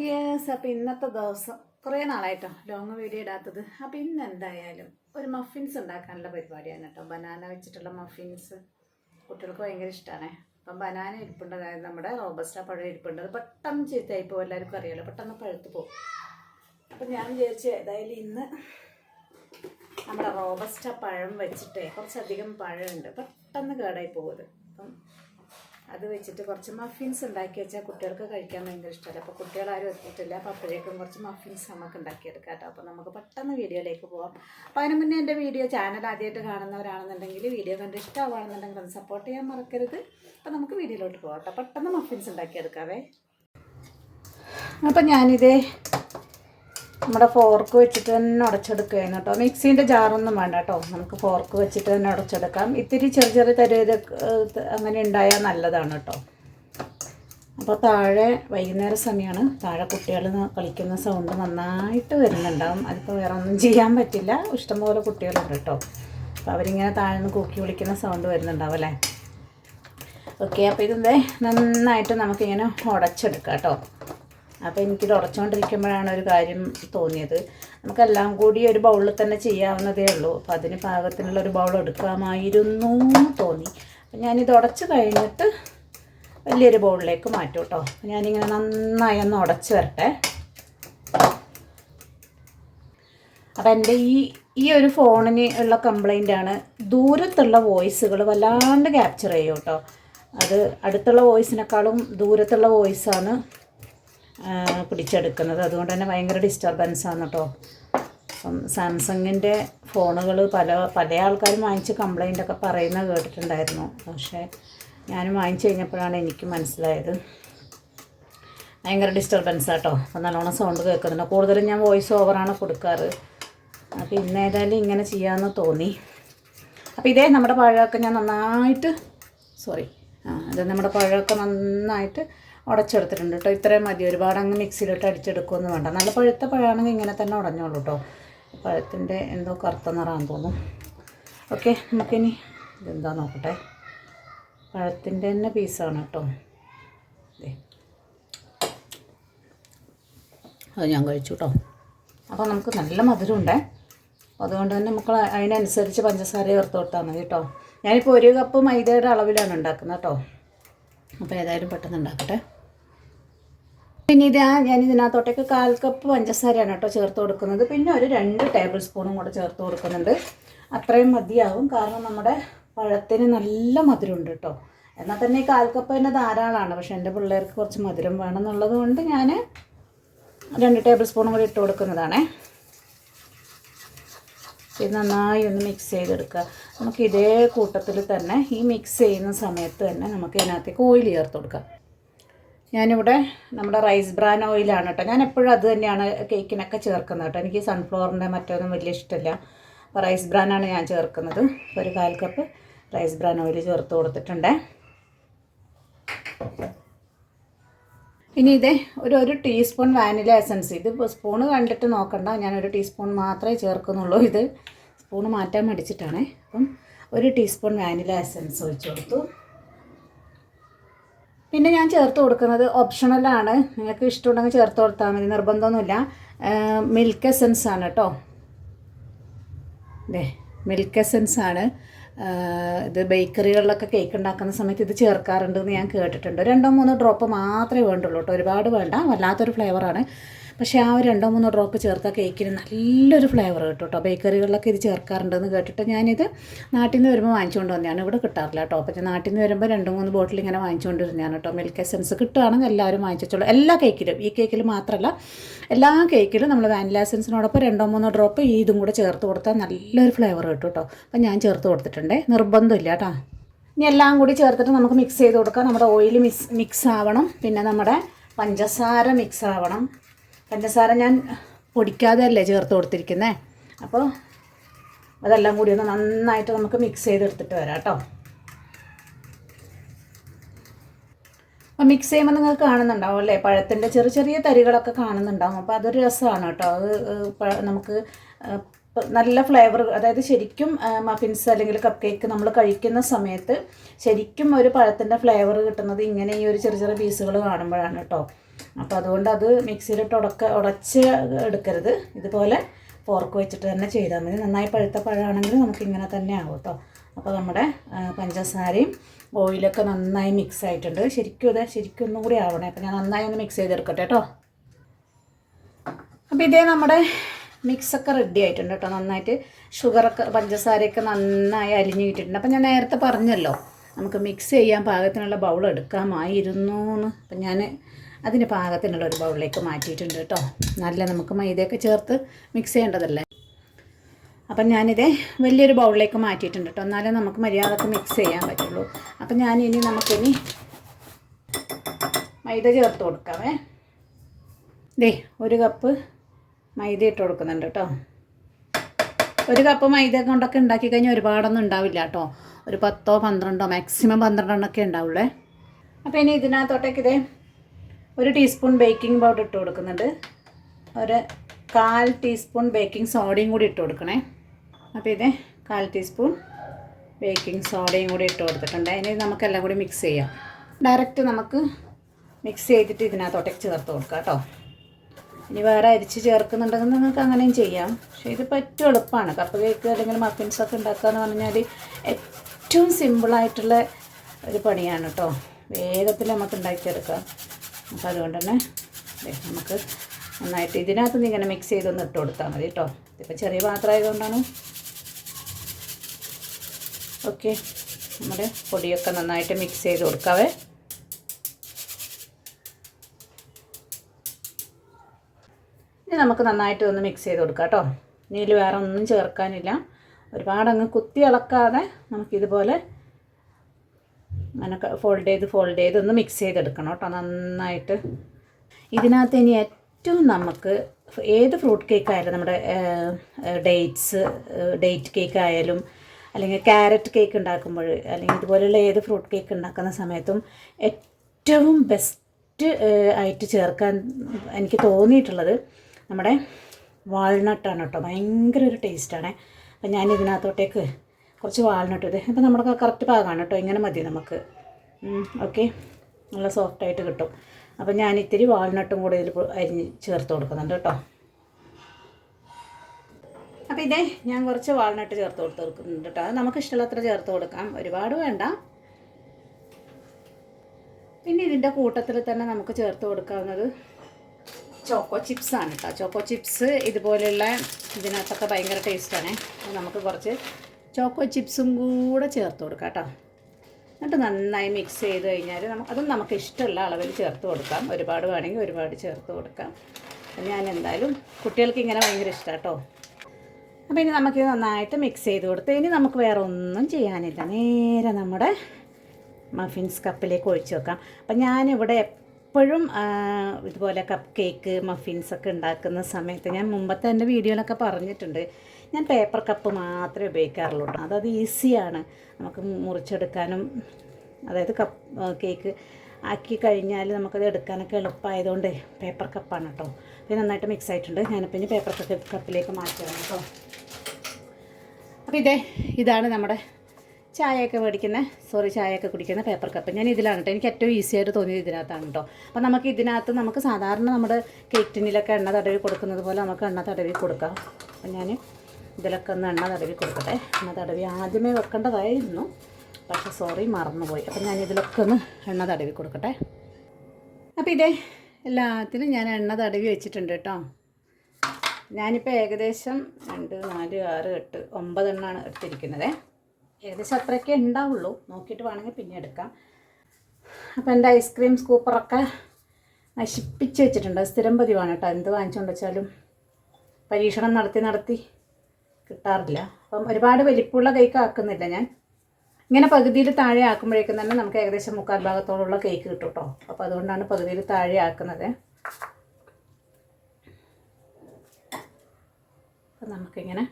Dears അപ്പോൾ ഇന്നത്തെ ദിവസം കുറേ നാളായിട്ടോ ലോങ് വീഡിയോ ഇടാത്തത്. അപ്പോൾ ഇന്ന് എന്തായാലും ഒരു മഫിൻസ് ഉണ്ടാക്കാനുള്ള പരിപാടിയാണ് കേട്ടോ. ബനാന വെച്ചിട്ടുള്ള മഫിൻസ് കുട്ടികൾക്ക് ഭയങ്കര ഇഷ്ടമാണ് അപ്പം ബനാന ഇരിപ്പുണ്ട് അതായത് നമ്മുടെ റോബസ്റ്റ പഴം ഇരിപ്പുണ്ട്. അത് പെട്ടെന്ന് ചീത്തയായി പോകും എല്ലാവർക്കും അറിയാലോ. പെട്ടെന്ന് പഴുത്ത് പോകും. അപ്പം ഞാൻ വിചാരിച്ചു ഏതായാലും ഇന്ന് നമ്മുടെ റോബസ്റ്റ പഴം വെച്ചിട്ടേ കുറച്ചധികം പഴമുണ്ട്. പെട്ടെന്ന് കേടായി പോകുന്നത് അപ്പം അത് വെച്ചിട്ട് കുറച്ച് മഫിൻസ് ഉണ്ടാക്കി വെച്ചാൽ കുട്ടികൾക്ക് കഴിക്കാൻ ഭയങ്കര ഇഷ്ടമല്ല. അപ്പോൾ കുട്ടികളാരും എത്തിയിട്ടില്ല അപ്പോൾ അപ്പോഴേക്കും കുറച്ച് മഫിൻസ് നമുക്ക് ഉണ്ടാക്കിയെടുക്കാം കേട്ടോ. അപ്പോൾ നമുക്ക് പെട്ടെന്ന് വീഡിയോയിലേക്ക് പോകാം അപ്പോൾ അതിന് മുന്നേ എന്റെ വീഡിയോ ചാനൽ ആദ്യമായിട്ട് കാണുന്നവരാണെന്നുണ്ടെങ്കിൽ വീഡിയോ കണ്ട് ഇഷ്ടമാണെന്നുണ്ടെങ്കിൽ ഒന്ന് സപ്പോർട്ട് ചെയ്യാൻ മറക്കരുത്. അപ്പോൾ നമുക്ക് വീഡിയോയിലോട്ട് പോകാം കേട്ടോ. പെട്ടെന്ന് മഫിൻസ് ഉണ്ടാക്കിയെടുക്കാവേ അപ്പം ഞാനിതേ നമ്മുടെ ഫോർക്ക് വെച്ചിട്ട് തന്നെ ഉടച്ചെടുക്കുകയാണ് കേട്ടോ. മിക്സീന്റെ ജാറൊന്നും വേണ്ട കേട്ടോ. നമുക്ക് ഫോർക്ക് വെച്ചിട്ട് തന്നെ ഉടച്ചെടുക്കാം. ഇത്തിരി ചെറിയ ചെറിയ തരേത് അങ്ങനെ ഉണ്ടായാൽ നല്ലതാണ് കേട്ടോ. അപ്പോൾ താഴെ വൈകുന്നേര സമയമാണ് താഴെ കുട്ടികൾ കളിക്കുന്ന സൗണ്ട് നന്നായിട്ട് വരുന്നുണ്ടാവും. അതിപ്പോൾ വേറെ ഒന്നും ചെയ്യാൻ പറ്റില്ല. ഇഷ്ടംപോലെ കുട്ടികളുണ്ട് കേട്ടോ. അപ്പോൾ അവരിങ്ങനെ താഴെ നിന്ന് കൂക്കി വിളിക്കുന്ന സൗണ്ട് വരുന്നുണ്ടാവും അല്ലേ? ഓക്കെ അപ്പോൾ ഇതെന്തേ? നന്നായിട്ട് നമുക്കിങ്ങനെ ഉടച്ചെടുക്കാം കേട്ടോ. അപ്പോൾ എനിക്കിത് ഉടച്ചുകൊണ്ടിരിക്കുമ്പോഴാണ് ഒരു കാര്യം തോന്നിയത്. നമുക്കെല്ലാം കൂടി ഒരു ബൗളിൽ തന്നെ ചെയ്യാവുന്നതേ ഉള്ളൂ. അപ്പോൾ അതിന് പാകത്തിനുള്ള ഒരു ബൗൾ എടുക്കാമായിരുന്നു തോന്നി. അപ്പം ഞാനിത് ഉടച്ച് കഴിഞ്ഞിട്ട് വലിയൊരു ബൗളിലേക്ക് മാറ്റും കേട്ടോ ഞാനിങ്ങനെ നന്നായി ഒന്ന് ഉടച്ച് വരട്ടെ. അപ്പം എന്റെ ഈ ഈ ഒരു ഫോണിന് ഉള്ള കംപ്ലൈന്റ് ആണ് ദൂരത്തുള്ള വോയിസുകൾ വല്ലാണ്ട് ക്യാപ്ചർ ചെയ്യും കേട്ടോ അത് അടുത്തുള്ള വോയിസിനേക്കാളും ദൂരത്തുള്ള വോയിസാണ് പിടിച്ചെടുക്കുന്നത്. അതുകൊണ്ട് തന്നെ ഭയങ്കര ഡിസ്റ്റർബൻസ് ആണ് കേട്ടോ അപ്പം സാംസങ്ങിന്റെ ഫോണുകൾ പല പല ആൾക്കാരും വാങ്ങിച്ച് കംപ്ലൈന്റ് ഒക്കെ പറയുന്നത് കേട്ടിട്ടുണ്ടായിരുന്നു. പക്ഷേ ഞാൻ വാങ്ങിച്ചു കഴിഞ്ഞപ്പോഴാണ് എനിക്ക് മനസ്സിലായത്. ഭയങ്കര ഡിസ്റ്റർബൻസ് കേട്ടോ അപ്പം നല്ലോണം സൗണ്ട് കേൾക്കുന്നുണ്ട്. കൂടുതലും ഞാൻ വോയിസ് ഓവറാണ് കൊടുക്കാറ്. അപ്പോൾ ഇന്ന് ഏതായാലും ഇങ്ങനെ ചെയ്യാമെന്ന് തോന്നി. അപ്പോൾ ഇതേ നമ്മുടെ പഴമൊക്കെ ഞാൻ നന്നായിട്ട് സോറി ആ അത് നമ്മുടെ പഴമൊക്കെ നന്നായിട്ട് ഉടച്ചെടുത്തിട്ടുണ്ട് കേട്ടോ. ഇത്രയും മതി. ഒരുപാട് അങ്ങ് മിക്സിയിലിട്ട് അടിച്ചെടുക്കുമെന്ന് വേണ്ട. നല്ല പഴുത്ത പഴമാണെങ്കിൽ ഇങ്ങനെ തന്നെ ഉടഞ്ഞോളൂ കേട്ടോ. പഴത്തിന്റെ എന്തോ കറുത്ത നിറാന്ന് തോന്നും ഓക്കെ നമുക്കിനി ഇതെന്താ നോക്കട്ടെ? പഴത്തിന്റെ തന്നെ പീസാണ് കേട്ടോ. അത് ഞാൻ കഴിച്ചു കേട്ടോ. അപ്പോൾ നമുക്ക് നല്ല മധുരമുണ്ടേ. അതുകൊണ്ട് തന്നെ നമുക്ക് അതിനനുസരിച്ച് പഞ്ചസാര ചേർത്ത് കൊടുത്താൽ മതി കേട്ടോ. ഞാനിപ്പോൾ ഒരു കപ്പ് മൈദയുടെ അളവിലാണ് ഉണ്ടാക്കുന്നത് കേട്ടോ. അപ്പോൾ ഏതായാലും പെട്ടെന്ന് ഉണ്ടാക്കട്ടെ. പിന്നെ ഇതാ ഞാൻ ഇതിനകത്തോട്ടേക്ക് കാൽ കപ്പ് പഞ്ചസാരയാണ് കേട്ടോ ചേർത്ത് കൊടുക്കുന്നത്. പിന്നെ ഒരു രണ്ട് ടേബിൾ സ്പൂണും കൂടെ ചേർത്ത് കൊടുക്കുന്നുണ്ട്. അത്രയും മതിയാവും. കാരണം നമ്മുടെ പഴത്തിന് നല്ല മധുരമുണ്ട് കേട്ടോ. എന്നാൽ തന്നെ ഈ കാൽ കപ്പ് തന്നെ ധാരാളമാണ്. പക്ഷേ എന്റെ പിള്ളേർക്ക് കുറച്ച് മധുരം വേണമെന്നുള്ളത് കൊണ്ട് ഞാൻ രണ്ട് ടേബിൾ സ്പൂണും കൂടി ഇട്ട് കൊടുക്കുന്നതാണേ. ഇത് നന്നായി ഒന്ന് മിക്സ് ചെയ്തെടുക്കുക. നമുക്ക് ഇതേ കൂട്ടത്തിൽ തന്നെ ഈ മിക്സ് ചെയ്യുന്ന സമയത്ത് തന്നെ നമുക്ക് ഇതിനകത്തേക്ക് ഓയിൽ ചേർത്ത് കൊടുക്കാം. ഞാനിവിടെ നമ്മുടെ റൈസ് ബ്രാൻ ഓയിലാണ് കേട്ടോ. ഞാൻ എപ്പോഴും അത് തന്നെയാണ് കേക്കിനൊക്കെ ചേർക്കുന്നത് കേട്ടോ. എനിക്ക് സൺഫ്ലവറിന്റെ മറ്റൊന്നും വലിയ ഇഷ്ടമില്ല അപ്പോൾ റൈസ് ബ്രാനാണ് ഞാൻ ചേർക്കുന്നത്. ഒരു കാൽ കപ്പ് റൈസ് ബ്രാൻ ഓയിൽ ചേർത്ത് കൊടുത്തിട്ടുണ്ട്. ഇനി ഇതേ ഒരു ഒരു ടീസ്പൂൺ വാനില എസൻസ്. ഇത് സ്പൂണ് കണ്ടിട്ട് നോക്കണ്ട. ഞാൻ ഒരു ടീസ്പൂൺ മാത്രമേ ചേർക്കുന്നുള്ളൂ ഇത്. സ്പൂണ് മാറ്റാൻ മടിച്ചിട്ടാണേ. അപ്പം ഒരു ടീസ്പൂൺ വാനില എസൻസ് ഒഴിച്ചു കൊടുത്തു. പിന്നെ ഞാൻ ചേർത്ത് കൊടുക്കുന്നത് ഓപ്ഷണലാണ് നിങ്ങൾക്ക് ഇഷ്ടമുണ്ടെങ്കിൽ ചേർത്ത് കൊടുത്താൽ മതി. നിർബന്ധമൊന്നുമില്ല. മിൽക്ക് എസൻസ് ആണ് കേട്ടോ അതെ മിൽക്ക് എസൻസ് ആണ്. ഇത് ബേക്കറികളിലൊക്കെ കേക്ക് ഉണ്ടാക്കുന്ന സമയത്ത് ഇത് ചേർക്കാറുണ്ടെന്ന് ഞാൻ കേട്ടിട്ടുണ്ട്. രണ്ടോ മൂന്നോ ഡ്രോപ്പ് മാത്രമേ വേണ്ടുള്ളൂ കേട്ടോ ഒരുപാട് വേണ്ട. വല്ലാത്തൊരു ഫ്ലേവറാണ് പക്ഷേ ആ ഒരു രണ്ടോ മൂന്നോ ഡ്രോപ്പ് ചേർത്താൽ കേക്കിന് നല്ലൊരു ഫ്ലേവർ കിട്ടും കേട്ടോ. ബേക്കറികളിലൊക്കെ ഇത് ചേർക്കാറുണ്ടെന്ന് കേട്ടിട്ട് ഞാനിത് നാട്ടിൽ നിന്ന് വരുമ്പോൾ വാങ്ങിച്ചുകൊണ്ട് വന്നതാണ്. ഇവിടെ കിട്ടാറില്ല കേട്ടോ. അപ്പോൾ നാട്ടിൽ നിന്ന് വരുമ്പോൾ രണ്ട് മൂന്ന് ബോട്ടിൽ ഇങ്ങനെ വാങ്ങിച്ചുകൊണ്ട് വരുന്നതാണ് കേട്ടോ. മിൽക്ക് എസൻസ് കിട്ടുകയാണെങ്കിൽ എല്ലാവരും വാങ്ങിച്ചോളൂ എല്ലാ കേക്കിലും ഈ കേക്കിൽ മാത്രമല്ല എല്ലാ കേക്കിലും നമ്മൾ വാനില എസൻസിനോടൊപ്പം രണ്ടോ മൂന്നോ ഡ്രോപ്പ് ഇതും കൂടെ ചേർത്ത് കൊടുത്താൽ നല്ലൊരു ഫ്ലേവർ കിട്ടും കേട്ടോ. അപ്പം ഞാൻ ചേർത്ത് കൊടുത്തിട്ടുണ്ട്. നിർബന്ധമില്ല കേട്ടോ. ഇനി എല്ലാം കൂടി ചേർത്തിട്ട് നമുക്ക് മിക്സ് ചെയ്ത് കൊടുക്കാം. നമ്മുടെ ഓയിൽ മിക്സ് മിക്സ് ആവണം. പിന്നെ നമ്മുടെ പഞ്ചസാര മിക്സ് ആവണം. പഞ്ചസാര ഞാൻ പൊടിക്കാതെ അല്ലേ ചേർത്ത് കൊടുത്തിരിക്കുന്നേ? അപ്പോൾ അതെല്ലാം കൂടി ഒന്ന് നന്നായിട്ട് നമുക്ക് മിക്സ് ചെയ്തെടുത്തിട്ട് വരാം കേട്ടോ. അപ്പോൾ മിക്സ് ചെയ്യുമ്പോൾ നിങ്ങൾ കാണുന്നുണ്ടാവും അല്ലേ? പഴത്തിന്റെ ചെറിയ ചെറിയ തരികളൊക്കെ കാണുന്നുണ്ടാവും. അപ്പോൾ അതൊരു രസമാണ് കേട്ടോ. അത് നമുക്ക് നല്ല ഫ്ലേവർ അതായത് ശരിക്കും മഫിൻസ് അല്ലെങ്കിൽ കപ്പ് കേക്ക് നമ്മൾ കഴിക്കുന്ന സമയത്ത് ശരിക്കും ഒരു പഴത്തിന്റെ ഫ്ലേവർ കിട്ടുന്നത് ഇങ്ങനെ ഈ ഒരു ചെറിയ ചെറിയ പീസുകൾ കാണുമ്പോഴാണ് കേട്ടോ. അപ്പോൾ അതുകൊണ്ട് അത് മിക്സിയിലിട്ട് ഉടക്ക ഉടച്ച് എടുക്കരുത്. ഇതുപോലെ ഫോർക്ക് വെച്ചിട്ട് തന്നെ ചെയ്താൽ മതി. നന്നായി പഴുത്ത പഴമാണെങ്കിൽ നമുക്ക് ഇങ്ങനെ തന്നെ ആവും കേട്ടോ അപ്പോൾ നമ്മുടെ പഞ്ചസാരയും ഓയിലൊക്കെ നന്നായി മിക്സ് ആയിട്ടുണ്ട്. ശരിക്കും അതെ ശരിക്കും ഒന്നും കൂടി ആവണേ. അപ്പോൾ ഞാൻ നന്നായി ഒന്ന് മിക്സ് ചെയ്തെടുക്കട്ടെ കേട്ടോ അപ്പോൾ ഇതേ നമ്മുടെ മിക്സൊക്കെ റെഡി ആയിട്ടുണ്ട് കേട്ടോ നന്നായിട്ട് ഷുഗറൊക്കെ പഞ്ചസാരയൊക്കെ നന്നായി അലിഞ്ഞ് കിട്ടിയിട്ടുണ്ട്. അപ്പോൾ ഞാൻ നേരത്തെ പറഞ്ഞല്ലോ നമുക്ക് മിക്സ് ചെയ്യാൻ പാകത്തിനുള്ള ബൗൾ എടുക്കാമായിരുന്നു എന്ന്. അപ്പം ഞാൻ അതിന് പാകത്തിനുള്ള ഒരു ബൗളിലേക്ക് മാറ്റിയിട്ടുണ്ട് കേട്ടോ. നല്ല നമുക്ക് മൈദയൊക്കെ ചേർത്ത് മിക്സ് ചെയ്യേണ്ടതല്ലേ? അപ്പം ഞാനിത് വലിയൊരു ബൗളിലേക്ക് മാറ്റിയിട്ടുണ്ട് കേട്ടോ. എന്നാലേ നമുക്ക് മര്യാദയ്ക്ക് മിക്സ് ചെയ്യാൻ പറ്റുള്ളൂ. അപ്പം ഞാനിനി നമുക്കിനി മൈദ ചേർത്ത് കൊടുക്കാമേ. ദേ ഒരു കപ്പ് മൈദ ഇട്ട് കൊടുക്കുന്നുണ്ട് കേട്ടോ. ഒരു കപ്പ് മൈദ കൊണ്ടൊക്കെ ഉണ്ടാക്കി കഴിഞ്ഞാൽ ഒരുപാടൊന്നും ഉണ്ടാവില്ല കേട്ടോ. ഒരു പത്തോ പന്ത്രണ്ടോ മാക്സിമം പന്ത്രണ്ടെണ്ണൊക്കെ ഉണ്ടാവുള്ളേ. അപ്പോൾ ഇനി ഇതിനകത്തോട്ടേക്ക് ഇതേ ഒരു ടീസ്പൂൺ ബേക്കിംഗ് പൗഡർ ഇട്ട് കൊടുക്കുന്നുണ്ട്. ഒരു കാൽ ടീസ്പൂൺ ബേക്കിംഗ് സോഡയും കൂടി ഇട്ട് കൊടുക്കണേ. അപ്പോൾ ഇത് കാൽ ടീസ്പൂൺ ബേക്കിംഗ് സോഡയും കൂടി ഇട്ട് കൊടുത്തിട്ടുണ്ട്. അതിന് നമുക്കെല്ലാം കൂടി മിക്സ് ചെയ്യാം. ഡയറക്റ്റ് നമുക്ക് മിക്സ് ചെയ്തിട്ട് ഇതിനകത്തോട്ടേക്ക് ചേർത്ത് കൊടുക്കാം കേട്ടോ. ഇനി വേറെ അരിച്ച് ചേർക്കുന്നുണ്ടെങ്കിൽ നിങ്ങൾക്ക് അങ്ങനെയും ചെയ്യാം. പക്ഷേ ഇത് പറ്റും എളുപ്പമാണ്. കപ്പ് കേക്ക് അല്ലെങ്കിൽ മഫിൻസൊക്കെ ഉണ്ടാക്കുക എന്ന് പറഞ്ഞാൽ ഏറ്റവും സിമ്പിളായിട്ടുള്ള ഒരു പണിയാണ് കേട്ടോ. വേഗത്തിൽ നമുക്ക് ഉണ്ടാക്കിയെടുക്കാം. അപ്പോൾ അതുകൊണ്ട് തന്നെ നമുക്ക് നന്നായിട്ട് ഇതിനകത്ത് ഇങ്ങനെ മിക്സ് ചെയ്തൊന്ന് ഇട്ട് കൊടുത്താൽ മതി കേട്ടോ. ഇതിപ്പോൾ ചെറിയ പാത്രം ആയതുകൊണ്ടാണ്. ഓക്കെ നമ്മുടെ പൊടിയൊക്കെ നന്നായിട്ട് മിക്സ് ചെയ്ത് കൊടുക്കാവേ. ഇനി നമുക്ക് നന്നായിട്ട് ഒന്ന് മിക്സ് ചെയ്ത് കൊടുക്കാം കേട്ടോ. ഇനിയിൽ വേറെ ഒന്നും ചേർക്കാനില്ല. ഒരുപാട് അങ്ങ് കുത്തി ഇളക്കാതെ നമുക്കിതുപോലെ അങ്ങനെ ഫോൾഡ് ചെയ്ത് ഫോൾഡ് ചെയ്ത് ഒന്ന് മിക്സ് ചെയ്തെടുക്കണം കേട്ടോ നന്നായിട്ട്. ഇതിനകത്ത് ഇനി ഏറ്റവും നമുക്ക് ഏത് ഫ്രൂട്ട് കേക്ക് ആയാലും നമ്മുടെ ഡേറ്റ്സ് ഡേറ്റ് കേക്ക് ആയാലും അല്ലെങ്കിൽ ക്യാരറ്റ് കേക്ക് ഉണ്ടാക്കുമ്പോൾ അല്ലെങ്കിൽ ഇതുപോലെയുള്ള ഏത് ഫ്രൂട്ട് കേക്ക് ഉണ്ടാക്കുന്ന സമയത്തും ഏറ്റവും ബെസ്റ്റ് ആയിട്ട് ചേർക്കാൻ എനിക്ക് തോന്നിയിട്ടുള്ളത് നമ്മുടെ വാൾനട്ടാണ് കേട്ടോ. ഭയങ്കര ഒരു ടേസ്റ്റാണ് അപ്പം ഞാൻ ഇതിനകത്തോട്ടേക്ക് കുറച്ച് വാൾനട്ട് ഇത് ഇപ്പം നമ്മുടെ കറക്റ്റ് പാകമാണ് കേട്ടോ. ഇങ്ങനെ മതി നമുക്ക്. ഓക്കെ. നല്ല സോഫ്റ്റായിട്ട് കിട്ടും. അപ്പം ഞാൻ ഇത്തിരി വാൾനട്ടും കൂടെ ഇതിൽ അരിഞ്ഞ് ചേർത്ത് കൊടുക്കുന്നുണ്ട് കേട്ടോ. അപ്പോൾ ഇതേ ഞാൻ കുറച്ച് വാൾനട്ട് ചേർത്ത് കൊടുത്ത് കൊടുക്കുന്നുണ്ട് കേട്ടോ. അത് നമുക്ക് ഇഷ്ടമുള്ളത്ര ചേർത്ത് കൊടുക്കാം. ഒരുപാട് വേണ്ട. പിന്നെ ഇതിന്റെ കൂട്ടത്തിൽ തന്നെ നമുക്ക് ചേർത്ത് കൊടുക്കാവുന്നത് ചോക്കോ ചിപ്സ് ആണ് കേട്ടോ. ചോക്കോ ചിപ്സ് ഇതുപോലെയുള്ള ഇതിനകത്തൊക്കെ ഭയങ്കര ടേസ്റ്റാണ് നമുക്ക് കുറച്ച് ചോക്കോ ചിപ്സും കൂടെ ചേർത്ത് കൊടുക്കാം കേട്ടോ. എന്നിട്ട് നന്നായി മിക്സ് ചെയ്ത് കഴിഞ്ഞാൽ നമുക്ക് അതും നമുക്ക് ഇഷ്ടമുള്ള അളവിൽ ചേർത്ത് കൊടുക്കാം. ഒരുപാട് വേണമെങ്കിൽ ഒരുപാട് ചേർത്ത് കൊടുക്കാം. ഞാൻ എന്തായാലും കുട്ടികൾക്ക് ഇങ്ങനെ ഭയങ്കര ഇഷ്ടമാണ് കേട്ടോ. അപ്പോൾ ഇനി നമുക്കിത് നന്നായിട്ട് മിക്സ് ചെയ്ത് കൊടുത്ത് ഇനി നമുക്ക് വേറെ ഒന്നും ചെയ്യാനില്ല. നേരെ നമ്മുടെ മഫിൻസ് കപ്പിലേക്ക് ഒഴിച്ച് വെക്കാം. അപ്പം ഞാനിവിടെ എപ്പോഴും ഇതുപോലെ കപ്പ് കേക്ക് മഫിൻസ് ഒക്കെ ഉണ്ടാക്കുന്ന സമയത്ത് ഞാൻ മുമ്പത്തെ എന്റെ വീഡിയോയിലൊക്കെ പറഞ്ഞിട്ടുണ്ട്. ഞാൻ പേപ്പർ കപ്പ് മാത്രമേ ഉപയോഗിക്കാറുള്ളൂ. അതത് ഈസിയാണ് നമുക്ക് മുറിച്ചെടുക്കാനും അതായത് കപ്പ് കേക്ക് ആക്കി കഴിഞ്ഞാൽ നമുക്കത് എടുക്കാനൊക്കെ എളുപ്പമായതുകൊണ്ട് പേപ്പർ കപ്പാണ് കേട്ടോ ഇത് നന്നായിട്ട് മിക്സ് ആയിട്ടുണ്ട്. ഞാനിപ്പോൾ ഇനി പേപ്പർ കപ്പ് കപ്പിലേക്ക് മാറ്റാം കേട്ടോ അപ്പോൾ ഇതേ ഇതാണ് നമ്മുടെ ചായയൊക്കെ മേടിക്കുന്ന സോറി ചായയൊക്കെ കുടിക്കുന്ന പേപ്പർ കപ്പ് ഞാൻ ഇതിലാണ് കേട്ടോ എനിക്ക് ഏറ്റവും ഈസി ആയിട്ട് തോന്നിയത് ഇതിനകത്താണ് കേട്ടോ അപ്പോൾ നമുക്ക് ഇതിനകത്ത് നമുക്ക് സാധാരണ നമ്മുടെ കേക്ക് ടിന്നിലൊക്കെ എണ്ണ തടവി കൊടുക്കുന്നത് പോലെ നമുക്ക് എണ്ണ തടവി കൊടുക്കാം. അപ്പം ഞാൻ ഇതിലൊക്കെ ഒന്ന് എണ്ണ തടവി കൊടുക്കട്ടെ. എണ്ണ തടവി ആദ്യമേ വെക്കേണ്ടതായിരുന്നു. പക്ഷേ സോറി മറന്നുപോയി. അപ്പം ഞാൻ ഇതിലൊക്കെ ഒന്ന് എണ്ണ തടവി കൊടുക്കട്ടെ. അപ്പോൾ ഇതേ എല്ലാത്തിലും ഞാൻ എണ്ണ തടവി വെച്ചിട്ടുണ്ട് കേട്ടോ. ഞാനിപ്പോൾ ഏകദേശം രണ്ട് നാല് ആറ് എട്ട് ഒമ്പതെണ്ണമാണ് എടുത്തിരിക്കുന്നത്. ഏകദേശം അത്രയൊക്കെ ഉണ്ടാവുള്ളൂ. നോക്കിയിട്ട് വേണമെങ്കിൽ പിന്നെ എടുക്കാം. അപ്പോൾ എന്റെ ഐസ്ക്രീം സ്കൂപ്പറൊക്കെ നശിപ്പിച്ച് വെച്ചിട്ടുണ്ട്. സ്ഥിരം പതിവാണ് കേട്ടോ. എന്ത് വാങ്ങിച്ചുകൊണ്ട് വെച്ചാലും പരീക്ഷണം നടത്തി നടത്തി കിട്ടാറില്ല. അപ്പം ഒരുപാട് വലിപ്പമുള്ള കേക്ക് ആക്കുന്നില്ല ഞാൻ. ഇങ്ങനെ പകുതിയിൽ താഴെ ആക്കുമ്പോഴേക്കും തന്നെ നമുക്ക് ഏകദേശം മുക്കാൽ ഭാഗത്തോളമുള്ള കേക്ക് കിട്ടും കേട്ടോ അപ്പോൾ അതുകൊണ്ടാണ് പകുതിയിൽ താഴെ ആക്കുന്നത്. അപ്പം നമുക്കിങ്ങനെ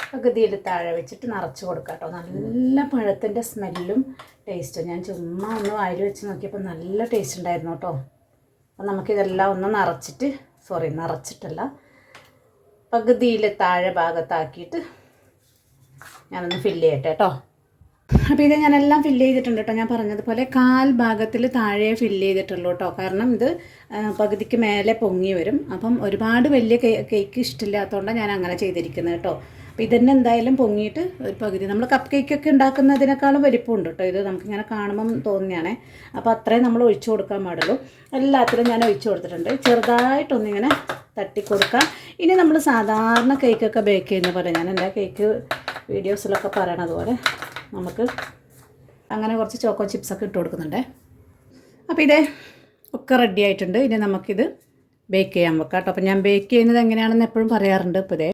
പകുതിയിൽ താഴെ വെച്ചിട്ട് നിറച്ച് കൊടുക്കാം കേട്ടോ. നല്ല പഴത്തിന്റെ സ്മെല്ലും ടേസ്റ്റും ഞാൻ ചുമ്മാ ഒന്ന് വായിൽ വെച്ച് നോക്കിയപ്പോൾ നല്ല ടേസ്റ്റ് ഉണ്ടായിരുന്നു കേട്ടോ. അപ്പം നമുക്കിതെല്ലാം ഒന്ന് നിറച്ചിട്ട് സോറി നിറച്ചിട്ടല്ല പകുതിയിൽ താഴെ ഭാഗത്താക്കിയിട്ട് ഞാനൊന്ന് ഫില്ല് ചെയ്യട്ടെ കേട്ടോ. അപ്പോൾ ഇത് ഞാനെല്ലാം ഫില്ല് ചെയ്തിട്ടുണ്ട് കേട്ടോ. ഞാൻ പറഞ്ഞതുപോലെ കാൽ ഭാഗത്തിൽ താഴെ ഫില്ല് ചെയ്തിട്ടുള്ളൂ കേട്ടോ. കാരണം ഇത് പകുതിക്ക് മേലെ പൊങ്ങി വരും. അപ്പം ഒരുപാട് വലിയ കേക്ക് ഇഷ്ടമില്ലാത്തതുകൊണ്ടാണ് ഞാൻ അങ്ങനെ ചെയ്തിരിക്കുന്നത് കേട്ടോ. അപ്പോൾ ഇതന്നെ എന്തായാലും പൊങ്ങിയിട്ട് ഒരു പകുതി. നമ്മൾ കപ്പ് കേക്കൊക്കെ ഉണ്ടാക്കുന്നതിനേക്കാളും വലിപ്പമുണ്ട് കേട്ടോ ഇത് നമുക്കിങ്ങനെ കാണുമ്പം തോന്നിയാണേ അപ്പോൾ അത്രയും നമ്മൾ ഒഴിച്ചു കൊടുക്കാൻ പാടുള്ളൂ. എല്ലാത്തിലും ഞാൻ ഒഴിച്ചു കൊടുത്തിട്ടുണ്ട്. ചെറുതായിട്ടൊന്നിങ്ങനെ തട്ടിക്കൊടുക്കാം. ഇനി നമ്മൾ സാധാരണ കേക്കൊക്കെ ബേക്ക് ചെയ്യുന്ന പോലെ ഞാൻ എന്റെ കേക്ക് വീഡിയോസിലൊക്കെ പറയണത് പോലെ നമുക്ക് അങ്ങനെ കുറച്ച് ചോക്കോ ചിപ്സൊക്കെ ഇട്ട് കൊടുക്കുന്നുണ്ടേ. അപ്പോൾ ഇതേ ഒക്കെ റെഡി ആയിട്ടുണ്ട്. ഇനി നമുക്കിത് ബേക്ക് ചെയ്യാൻ വെക്കാം കേട്ടോ അപ്പോൾ ഞാൻ ബേക്ക് ചെയ്യുന്നത് എങ്ങനെയാണെന്ന് എപ്പോഴും പറയാറുണ്ട്. ഇപ്പോൾ ഇതേ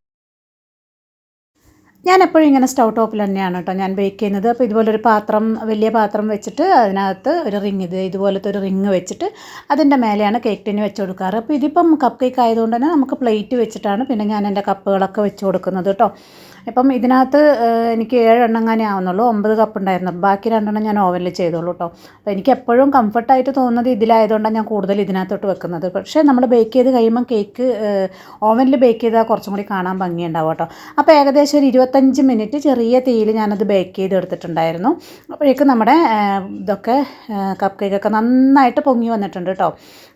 ഞാൻ എപ്പോഴും ഇങ്ങനെ സ്റ്റൗ ടോപ്പിൽ തന്നെയാണ് കേട്ടോ ഞാൻ ബേക്ക് ചെയ്യുന്നത്. അപ്പോൾ ഇതുപോലൊരു പാത്രം വലിയ പാത്രം വെച്ചിട്ട് അതിനകത്ത് ഒരു റിങ് ഇത് ഇതുപോലത്തെ ഒരു റിങ് വെച്ചിട്ട് അതിന്റെ മേലെയാണ് കേക്ക് ടിന് വെച്ച് കൊടുക്കാറ്. അപ്പോൾ ഇതിപ്പം കപ്പ് കേക്ക് ആയതുകൊണ്ട് തന്നെ നമുക്ക് പ്ലേറ്റ് വെച്ചിട്ടാണ് പിന്നെ ഞാൻ എന്റെ കപ്പുകളൊക്കെ വെച്ച് കൊടുക്കുന്നത് കേട്ടോ ഇപ്പം ഇതിനകത്ത് എനിക്ക് ഏഴെണ്ണങ്ങാനേ ആവുന്നുള്ളൂ. ഒമ്പത് കപ്പ് ഉണ്ടായിരുന്നു ബാക്കി രണ്ടെണ്ണം ഞാൻ ഓവനിൽ ചെയ്തോളൂ കേട്ടോ അപ്പോൾ എനിക്ക് എപ്പോഴും കംഫർട്ടായിട്ട് തോന്നുന്നത് ഇതിലായതുകൊണ്ടാണ് ഞാൻ കൂടുതൽ ഇതിനകത്തോട്ട് വെക്കുന്നത്. പക്ഷേ നമ്മൾ ബേക്ക് ചെയ്ത് കഴിയുമ്പം കേക്ക് ഓവനിൽ ബേക്ക് ചെയ്താൽ കുറച്ചും കൂടി കാണാൻ ഭംഗിയുണ്ടാവും കേട്ടോ അപ്പോൾ ഏകദേശം ഒരു ഇരുപത്തഞ്ച് മിനിറ്റ് ചെറിയ തീയിൽ ഞാനത് ബേക്ക് ചെയ്ത് എടുത്തിട്ടുണ്ടായിരുന്നു. അപ്പോഴേക്കും നമ്മുടെ ഇതൊക്കെ കപ്പ് കേക്കൊക്കെ നന്നായിട്ട് പൊങ്ങി വന്നിട്ടുണ്ട് കേട്ടോ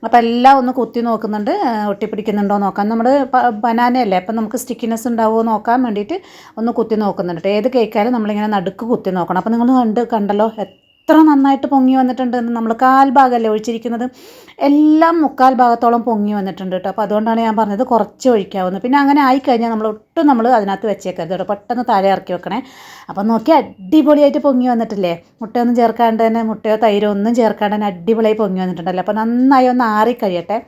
അപ്പോൾ എല്ലാം ഒന്ന് കുത്തി നോക്കുന്നുണ്ട് ഒട്ടിപ്പിടിക്കുന്നുണ്ടോ നോക്കാം. നമ്മൾ ബനാനയല്ലേ അപ്പം നമുക്ക് സ്റ്റിക്കിനെസ് ഉണ്ടാവുമോ നോക്കാൻ വേണ്ടിയിട്ട് ഒന്ന് കുത്തി നോക്കുന്നുണ്ട്. ഏത് കേക്കായാലും നമ്മളിങ്ങനെ നടുക്ക് കുത്തി നോക്കണം. അപ്പോൾ നിങ്ങൾ കണ്ട് കണ്ടല്ലോ എത്ര നന്നായിട്ട് പൊങ്ങി വന്നിട്ടുണ്ട് എന്ന് നമ്മൾ കാൽഭാഗമല്ലേ ഒഴിച്ചിരിക്കുന്നത്? എല്ലാം മുക്കാൽ ഭാഗത്തോളം പൊങ്ങി വന്നിട്ടുണ്ട് കേട്ടോ. അപ്പോൾ അതുകൊണ്ടാണ് ഞാൻ പറഞ്ഞത് കുറച്ച് ഒഴിക്കാവുന്നത് പിന്നെ അങ്ങനെ ആയിക്കഴിഞ്ഞാൽ നമ്മൾ ഒട്ടും നമ്മൾ അതിനകത്ത് വെച്ചേക്കരുത് കേട്ടോ. പെട്ടെന്ന് താഴെ ഇറക്കി വെക്കണേ. അപ്പോൾ നോക്കി അടിപൊളിയായിട്ട് പൊങ്ങി വന്നിട്ടില്ലേ? മുട്ടയൊന്നും ചേർക്കാണ്ട് തന്നെ മുട്ടയോ തൈരോ ഒന്നും ചേർക്കാണ്ട് തന്നെ അടിപൊളിയായി പൊങ്ങി വന്നിട്ടുണ്ടല്ലോ? അപ്പോൾ നന്നായി ഒന്ന് ആറി കഴിയട്ടെ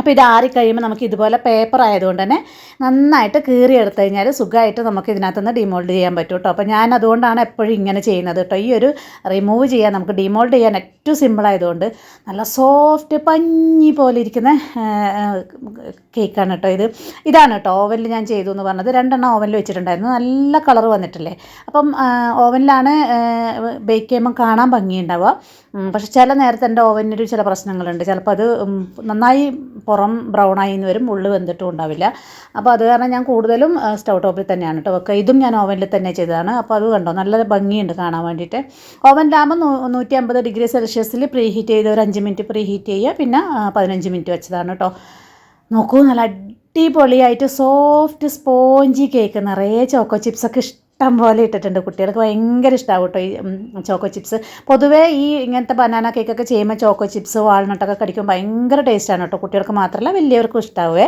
അപ്പോൾ ഇത് ആറിക്കഴിയുമ്പോൾ നമുക്ക് ഇതുപോലെ പേപ്പർ ആയതുകൊണ്ട് തന്നെ നന്നായിട്ട് കീറി എടുത്തു കഴിഞ്ഞാൽ സുഖമായിട്ട് നമുക്ക് ഇതിനകത്ത് നിന്ന് ഡിമോൾഡ് ചെയ്യാൻ പറ്റും കേട്ടോ. അപ്പോൾ ഞാൻ അതുകൊണ്ടാണ് എപ്പോഴും ഇങ്ങനെ ചെയ്യുന്നത് കേട്ടോ. ഈ ഒരു റിമൂവ് ചെയ്യാൻ നമുക്ക് ഡിമോൾഡ് ചെയ്യാൻ ഏറ്റവും സിമ്പിൾ ആയതുകൊണ്ട് നല്ല സോഫ്റ്റ് പഞ്ഞി പോലെ ഇരിക്കുന്ന കേക്കാണ് കേട്ടോ ഇത്. ഇതാണ് കേട്ടോ ഓവനിൽ ഞാൻ ചെയ്തു എന്ന് പറഞ്ഞത്. രണ്ടെണ്ണം ഓവനിൽ വെച്ചിട്ടുണ്ടായിരുന്നു. നല്ല കളർ വന്നിട്ടില്ലേ? അപ്പം ഓവനിലാണ് ബേക്ക് ചെയ്യുമ്പോൾ കാണാൻ ഭംഗിയുണ്ടാവുക. പക്ഷെ ചില നേരത്തെ എന്റെ ഓവനിൽ ചില പ്രശ്നങ്ങളുണ്ട്. ചിലപ്പോൾ അത് നന്നായി പുറം ബ്രൗൺ ആയി എന്ന് വരും ഉള്ളു വെന്തിട്ടും ഉണ്ടാവില്ല. അപ്പോൾ അത് കാരണം ഞാൻ കൂടുതലും സ്റ്റൗ ടോപ്പിൽ തന്നെയാണ് കേട്ടോ വെക്കുക. ഇതും ഞാൻ ഓവനിൽ തന്നെ ചെയ്തതാണ്. അപ്പോൾ അത് കണ്ടോ നല്ല ഭംഗിയുണ്ട് കാണാൻ വേണ്ടിയിട്ട്. ഓവനിലാകുമ്പോൾ നൂറ്റി അമ്പത് ഡിഗ്രി സെൽഷ്യസിൽ പ്രീ ഹീറ്റ് ചെയ്ത് ഒരു അഞ്ച് മിനിറ്റ് പ്രീ ഹീറ്റ് ചെയ്യുക. പിന്നെ പതിനഞ്ച് മിനിറ്റ് വെച്ചതാണ് കേട്ടോ നോക്കൂ നല്ല അടിപൊളിയായിട്ട് സോഫ്റ്റ് സ്പോഞ്ചി കേക്ക് നിറയെ ചോക്കോ ചിപ്സൊക്കെ ഇഷ്ടം പോലെ ഇട്ടിട്ടുണ്ട്. കുട്ടികൾക്ക് ഭയങ്കര ഇഷ്ടമാവും കേട്ടോ ഈ ചോക്കോ ചിപ്സ് പൊതുവേ ഈ ഇങ്ങനത്തെ ബനാന കേക്കൊക്കെ ചെയ്യുമ്പോൾ ചോക്കോ ചിപ്സ് വാൾനട്ടൊക്കെ കടിക്കുമ്പോൾ ഭയങ്കര ടേസ്റ്റാണ് കേട്ടോ. കുട്ടികൾക്ക് മാത്രമല്ല വലിയവർക്കും ഇഷ്ടാവേ.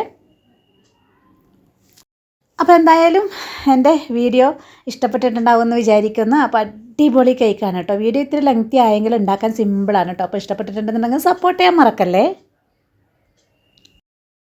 അപ്പോൾ എന്തായാലും എന്റെ വീഡിയോ ഇഷ്ടപ്പെട്ടിട്ടുണ്ടാവുമെന്ന് വിചാരിക്കുന്നു. അപ്പോൾ അടിപൊളി കേക്കാണ് കേട്ടോ. വീഡിയോ ഇത്തിരി ലെങ്തി ആയെങ്കിലും ഉണ്ടാക്കാൻ സിമ്പിളാണ് കേട്ടോ. അപ്പോൾ ഇഷ്ടപ്പെട്ടിട്ടുണ്ടെന്നുണ്ടെങ്കിൽ സപ്പോർട്ട് ചെയ്യാൻ മറക്കല്ലേ?